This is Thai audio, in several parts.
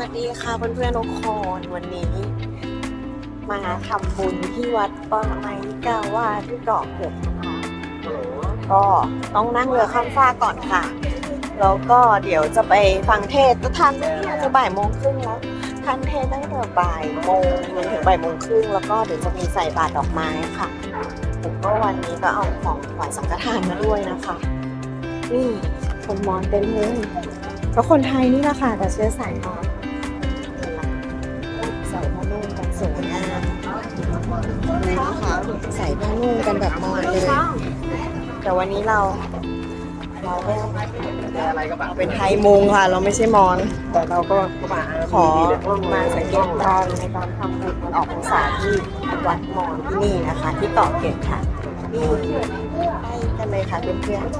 วัสดีค่ะเพื่อนๆทุกคนวันนี้ มาทำบุญที่วัดปรมัยกาวาที่เกาะเกร็ดนะคะก็ต้องนั่งเรือข้ามฟากก่อนค่ะ แล้วก็เดี๋ยวจะไปฟังเทศน์จะทันไหมเนี่จะบ่ายโมงครึ่งแล้วทันเทศตั้งแต่บ่ายโมงจนถึงบ่ายโมงครึ่งแล้วก็เดี๋ยวจะมีใส่บาตรดอกไม้ค่ะผมก็วันนี้ก็เอาของถวายสังฆทานมาด้วยนะคะ นี่คนมอญเต็มเลยก็คนไทยนี่แหละค่ะแต่เชื้อสายมอญ ใส่ผ้านุ่งกันแบบมอญเลย แต่วันนี้เรา เราก็เราเป็นไทยมุงค่ะ เราไม่ใช่มอญแต่เราก็ขอมาสังเกตการณ์ในการทำบุญออกพรรษาที่วัดมอญที่นี่นะคะ ที่เกาะเกร็ดค่ะนี่ไปกันเลยค่ะเพื่อนๆ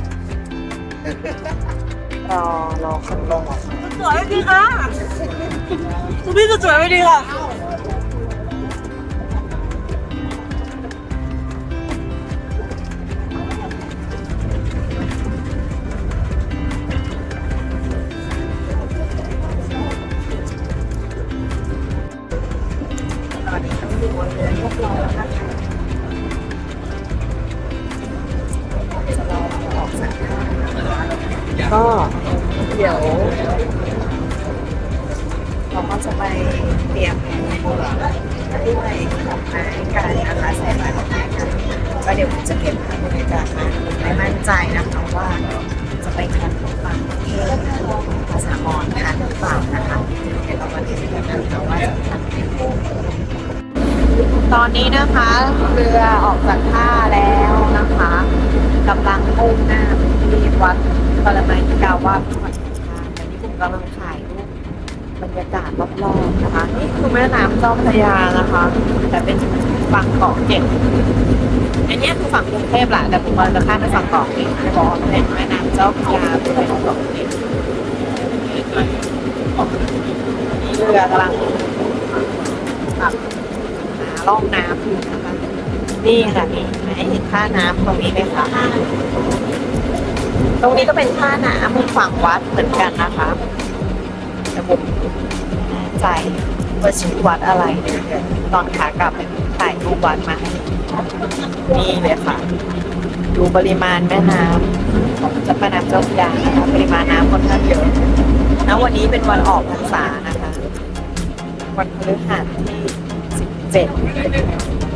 ร อรอคนลงอะ สวยไม่ดีค่ะ คุณพี่จะสวยไม่ดีค่ะ อนนี้นะคะ เรือออกจากท่าแล้วนะคะกำลังมุ่งหน้าไปที่วัดปรมัยกาวาสจังหวัดชัยนาทตอนนี้ผมกำลังถ่ายรูปบรรยากาศรอบๆนะคะ นี่คือแม่น้ำเจ้าพระยานะคะ แต่เป็นฝั่งเกาะเกร็ดอันเนี้ยคือฝั่งกรุงเทพแหละแต่ผมว่าจะข้ามไปฝั่งเกาะเกร็ดจะบอกว่าเป็นแม่น้ำเจ้าพระยาเป็นเกาะเกร็ดเรือกำลังแร่องน้ำอยู่นะคะนี่ค่ะนี่ให้เห็นท่าน้ำตรงนี้ไหมคะตรงนี้ก็เป็นท่าน้ำฝั่งวัดเหมือนกันนะคะแต่ผมแน่ใจว่าชื่อวัดอะไรเดี๋ยวตอนขากลับไปถ่ายรูปวัดมานี่เลยค่ะ ดูปริมาณแม่น้ำของจะแม่น้ำเจ้าพระยานะคะปริมาณน้ำค่อนข้างเยอะนะวันนี้เป็นวันออกพรรษานะคะ วันพฤหัสที่ 7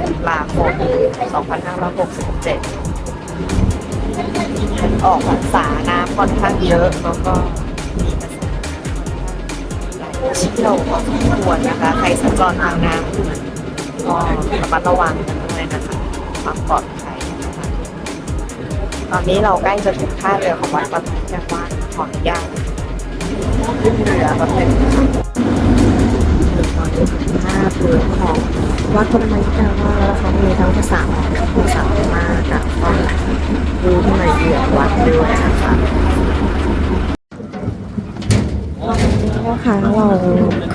ตุลาคม2567 ออกพรรษาน้ำค่อนข้างเยอะแล้วก็มีกระแสเชี่ยวพอสมควรนะคะ ใครสัญจรทางน้ำก็ระมัดระวังกันด้วยนะคะความปลอดภัยนะคะตอนนี้เราใกล้จะถึงท่าเรือของวัดปฐมจังหวัดขออนุญาตขึ้นเรือแป๊บนึงนะคะตอนนี้ถึงท่าเรือของ วัดปฐมจังหวัดแล้วนะคะมีทั้งภาษาภาษาพม่ากับก็ดูที่มาเยือนวัดด้วยนะคะนะคะเรา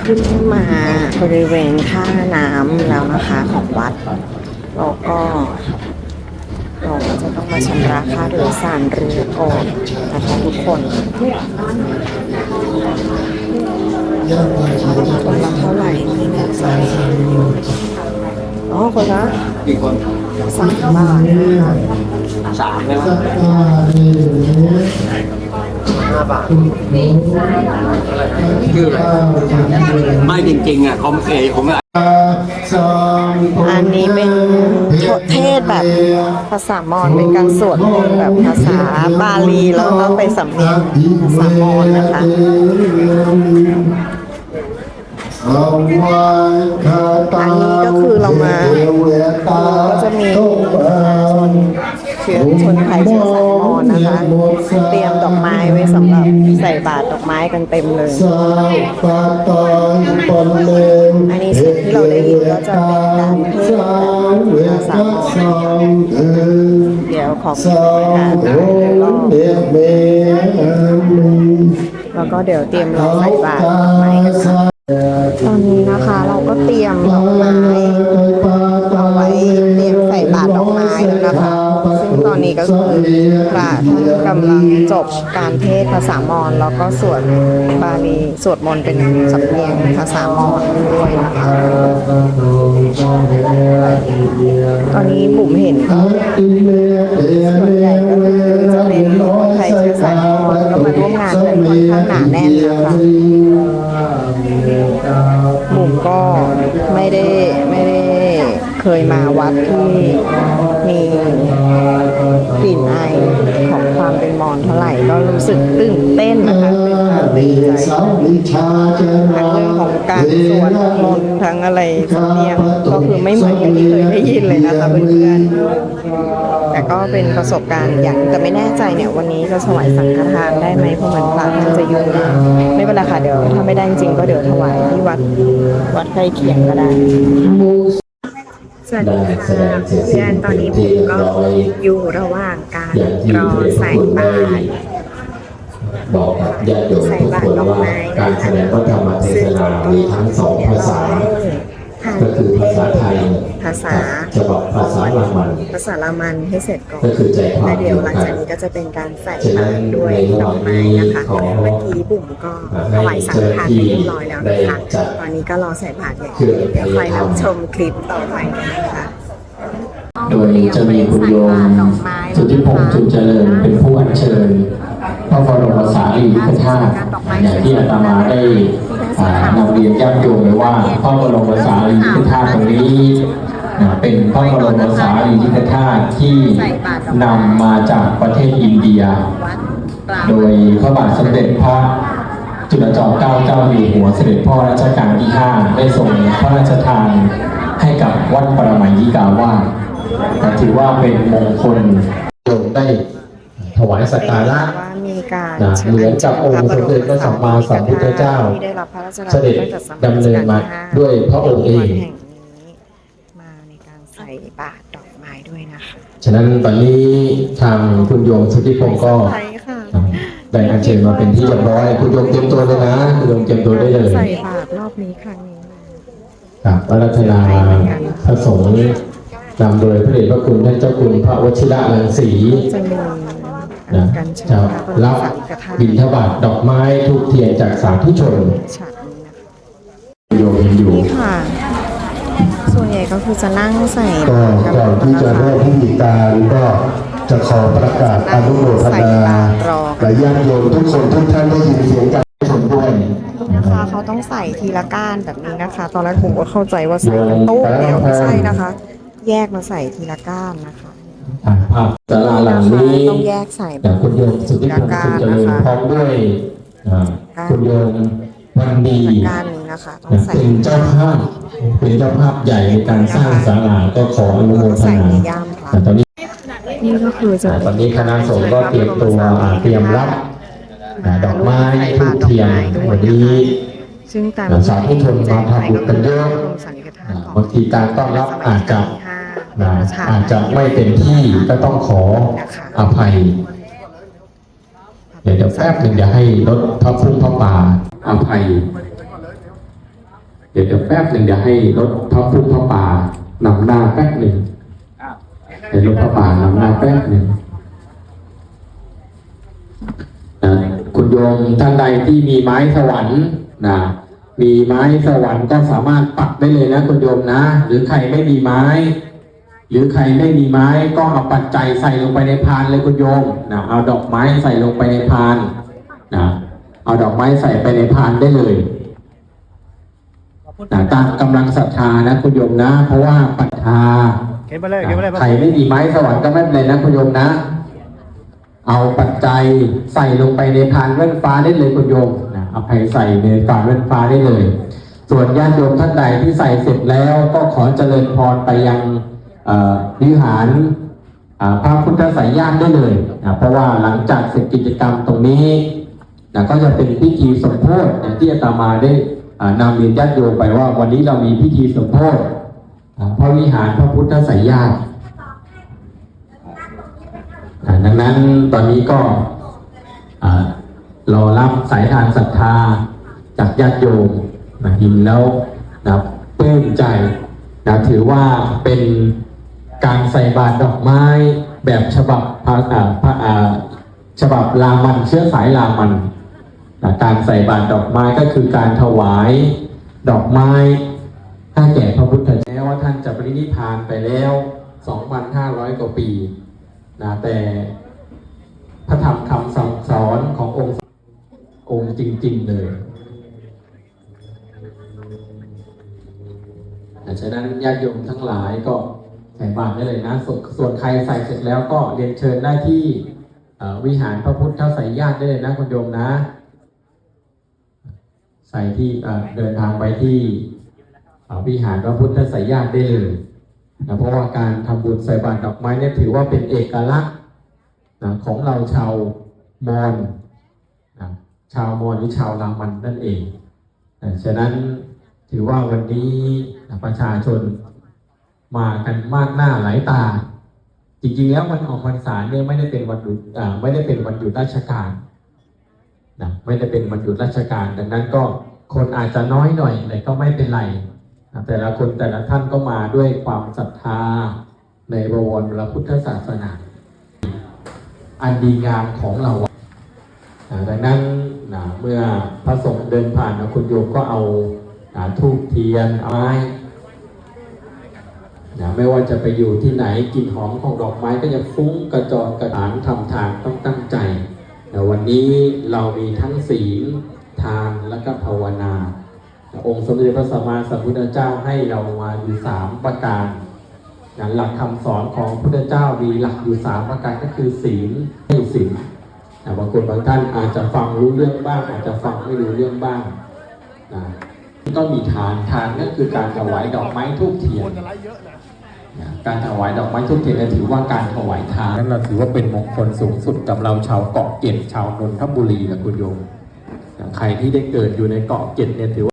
ขึ้นมาบริเวณท่าน้ำแล้วนะคะของวัดแล้วก็เราก็จะต้องมาชำระค่าโดยสารเรือก่อนนะคะทุกคนคนละเท่าไหร่ไม่แน่ใจ อ๋อคนละกี่คนสามบาทนะคะสามเลยห้าบาทชื่ออะไรไม่จริงๆอะเขาไม่เคยผมไม่อันนี้เป็นเทศแบบภาษามอญเป็นการสวดมนต์แบบภาษาบาลีแล้วก็ไปสำเนียงภาษามอญนะคะ อันนี้ก็คือเรามาก็จะมีเชื้อชนไทยเชื้อสายมอญนะคะ เตรียมดอกไม้ไว้สำหรับใส่บาตรดอกไม้กันเต็มเลย อันนี้เสียงที่เราได้ยินก็จะเป็นการเทศน์ภาษามอญเดี๋ยวขอมีบรรยากาศด้วยแล้วก็แล้วก็เดี๋ยวเตรียมรอใส่บาตรดอกไม้กันค่ะ ตอนนี้นะคะเราก็เตรียมดอกไม้เอาไว้เตรียมใส่บาตรดอกไม้แล้วนะคะ ซึ่งตอนนี้ก็คือพระท่านกำลังจบการเทศภาษามอญแล้วก็สวดบาลีสวดมนต์เป็นสำเนียงภาษามอญด้วยนะคะตอนนี้บุ๋มเห็นส่วนใหญ่ก็คือ ก็ไม่ได้ไม่ได้เคยมาวัดที่มีกลิ่นไอของความเป็นมอนเท่าไหร่ก็รู้สึกตื่นเต้นนะคะตื่นตาตื่นใจทั้งเรื่องของการสวดมนต์ทั้งอะไรสำเนียง คือไม่เหมือนอย่างที่เคยได้ยินเลยนะคะเพื่อนๆแต่ก็เป็นประสบการณ์อย่างแต่ไม่แน่ใจเนี่ยวันนี้จะถวายสังฆทานได้ไหมเพราะเหมือนพระท่านจะยุ่งไม่เป็นไรค่ะเดี๋ยวถ้าไม่ได้จริงๆก็เดี๋ยวถวายที่วัดวัดใกล้เคียงก็ได้สวัสดีค่ะเพื่อนตอนนี้ผมก็อยู่ระหว่างการรอใส่บาตรบอกกับญาติโยมทุกคนว่าการแสดงพระธรรมเทศนามีทั้งสองภาษา ก็คือภาษาไทยภาษาฉบับภาษาละมัน ภาษาละมันให้เสร็จก่อนก็คือใจความแล้วเดี๋ยวหลังเดีจากยวกันนี้ก็จะเป็นการใส่ฉะนั้บานตรด้วยดอกไม้นะคะในระหว่างนี้ขอเมื่อกี้บุ๋มก็ถวายสังฆทานไปเรียบร้อยแล้วนะคะตอนนี้ก็รอใส่บาตรอย่างเดียวเดี๋ยวคอยรับชมคลิปต่อไปกันนะคะโดยจะมีคุณโยมสุทธิพงษ์จุนเจริญเป็นผู้อัญเชิญพระบรมสารีริกธาตุอย่างที่อาตมาได้อ่า นำเรียนญาติโยมไว้ว่าพระบรมสารีริกธาตุตรงนี้นะเป็นพระบรมสารีริกธาตุที่นำมาจากประเทศอินเดียวัดปรางโดยพระบาทสมเด็จพระจุลจอมเกล้าเจ้าอยู่หัวเสด็จพ่อรัชกาลที่ 5 ได้ทรงพระราชทานให้กับวัดปรมัยยิกาวาสถือว่าเป็นมงคลโยมได้ ถวายสักการะว่ามีการนะชิญเหมือนกับองค์สมเด็จพระสัมมาสัมพุทธเจ้าที่ได้รับพระราชทานเสด็จตั้งแต่สมัยดำเนินมารัชกลที่ห้ด้วยพระองค์เองวัดแห่งนี้มาในการใส่บาตรดอกไม้ด้วยนะคะฉะนั้นตอนนี้ทางคุณโยมสุทธิพงศ์ก็ใช่ค่ะได้อัญเชิญมาเป็นที่เรียบร้อย คุณโยมเตรียมตัวเลยนะคุณโยมเตรียมตัวได้เลยใส่บาตรรอบนี้ครั้งนี้กับอารัธนาพระสงฆ์นำโดยพระเดชพระคุณท่านเจ้าคุณพระวชิระลังสีจะมี นะการเชิญจะพระบรมรับสารีริกธาตุบิณฑบาตดอกไม้ทูกเทียนจากสาธุชนฉากนี้นะคะโยมเห็นอยู่นี่ค่ะส่วนใหญ่ก็คือจะนั่งใส่ก็บาตรกันก่อนที่จะนะคะเริ่มพิธีการก็จะขอประกาศอนุโมทนาและญาติโยมทุกคนทุกท่านได้ยินเสียงการชมด้วยนะคะเขาต้องใส่ทีละก้านแบบนี้นะคะ ตอนแรกผมก็เข้าใจว่าใส่เป็นตู้เดียวไม่ใช่นะคะ แยกมาใส่ทีละก้านนะคะ ถ่ายภาพศาลาหลังนี้ต้องแยกใส่แบแต่บคุณโยมสุทธิพงศ์สุขเจริญพร้อมด้วยอ่าคุณโยมวันดีก้านนี้นะคะต้องนะใส่เป็นเจ้าภาพเป็นเจ้าภาพใหญ่ในการสร้างศาลาก็ขออนุโมทใส่นาในย่ามพระแต่ตอนนี้นี่ก็คือจะอ่าตอนนี้คณะสงฆ์ก็เตรียมตัวอ่าเตรียมรับอ่าดอกไม้ทูบเทียนวันนี้ซึ่งตามสาธุชนมาทำบุญกันเยอะสันนิษฐานของบางทีการต้อนรับอาจจะ นะประชอาจจะไม่เต็มที่ก็ต้องขออภัย เดี๋ยวเดี๋ยวแป๊บหนึ่งเดี๋ยวให้รถพระพุ่งพระป่าอภัย เดี๋ยวเดี๋ยวแป๊บหนึ่งเดี๋ยวให้รถพระพุ่งพระป่านำหน้าแป๊บหนึ่งให้รถพระป่านำหน้าแป๊บหนึ่งนะคุณโยมท่านใดที่มีไม้สวรรค์นะมีไม้สวรรค์ก็สามารถปักได้เลยนะคุณโยมนะ หรือใครไม่มีไม้ หรือใครไม่มีไม้ก็เอาปัจจัยใส่ลงไปในพานเลยคุณโยมนะเอาดอกไม้ใส่ลงไปในพานนะเอาดอกไม้ใส่ไปในพานได้เลยนะตามกำลังศรัทธานะคุณโยมนะ เพราะว่าปัจจาเก็บไปเลยเก็บไปเลยใครไม่มีไม้สวรรค์ก็ไม่เป็นไรนะคุณโยมนะ เอาปัจจัยใส่ลงไปในพานเว้นฟ้าได้เลยคุณโยมนะเอาไปใส่ในพานเว้นฟ้าได้เลย ส่วนญาติโยมท่านใดที่ใส่เสร็จแล้วก็ขอเจริญพรไปยังเอ่อ วิหารพระพุทธสายญาติได้เลยนะเพราะว่าหลังจากเสร็จกิจกรรมตรงนี้นะก็จะเป็นพิธีสมโพธิอย่างที่อาตมาได้นำเรียนญาติโยมไปว่า วันนี้เรามีพิธีสมโพธิพระวิหารพระพุทธสายญาติดังนั้นตอนนี้ก็รอรับสายทานศรัทธาจากญาติโยมนะเห็นแล้วนะปลื้มใจนะถือว่าเป็น การใส่บาตรดอกไม้แบบฉบับพระอ่าพระอ่าฉบับรามันเชื้อสายรามันนะการใส่บาตรดอกไม้ก็คือการถวายดอกไม้ให้แก่พระพุทธเจ้าว่าท่านจะปรินิพพานไปแล้ว 2,500 กว่าปีนะแต่พระธรรมคำสั่งสอนขององค์องค์จริง ๆ เลยอะฉะนั้นญาติโยมทั้งหลายก็ ใส่บาตรได้เลยนะสส่วนใครใส่เสร็จแล้วก็เรียนเชิญได้ที่วิหารพระพุทธใส่ญาติได้เลยนะคุณโยมนะ ใส่ที่เดินทางไปที่วิหารพระพุทธใส่ญาติได้เลยนะเพราะว่าการทำบุญใส่บาตรดอกไม้เนี่ยถือว่าเป็นเอกลักษณ์นะของเราชาวมอญนะชาวมอญหรือชาวรามันนั่นเองนะฉะนั้นถือว่าวันนี้ประชาชน มากันมากหน้าหลายตา จริงๆ แล้ววันออกพรรษาเนี่ยไม่ได้เป็นวันหยุดอ่ไม่ได้เป็นวันหยุดราชการนะไม่ได้เป็นวันหยุดราชการ ดังนั้นก็คนอาจจะน้อยหน่อยแต่ก็ไม่เป็นไรนะแต่ละคนแต่ละท่านก็มาด้วยความศรัทธาในบวรพระพุทธศาสนา อันดีงามของเราดังนั้นนะเมื่อพระสงฆ์เดินผ่านนะคุณโยมก็เอาอ่าธูปเทียนอาไม้ นะไม่ว่าจะไปอยู่ที่ไหนกลิ่นหอมของดอกไม้ก็จะฟุ้งกระจรกระถางทำทานต้องตั้งใจนะวันนี้เรามีทั้งศีลทานและก็ภาวนานะองค์สมเด็จพระสัมมาสัมพุทธเจ้าให้เรามาอยู่สามประการนะหลักคำสอนของพระพุทธเจ้ามีหลักอยู่สามประการก็คือศีลให้ศีลนะบางคนบางท่านอาจจะฟังรู้เรื่องบ้าง อาจจะฟังไม่รู้เรื่องบ้างนะต้องมีทานทานก็คือการถวายดอกไม้ทูบเทียนนะ การถวายดอกไม้ทุกเทียนถือว่าการถวายทานนั้นเราถือว่าเป็นมงคลสูงสุดกับเราชาวเกาะเกร็ดชาวนนทบุรีนะคุณโยมใครที่ได้เกิดอยู่ในเกาะเกร็ดเนี่ยถือว่า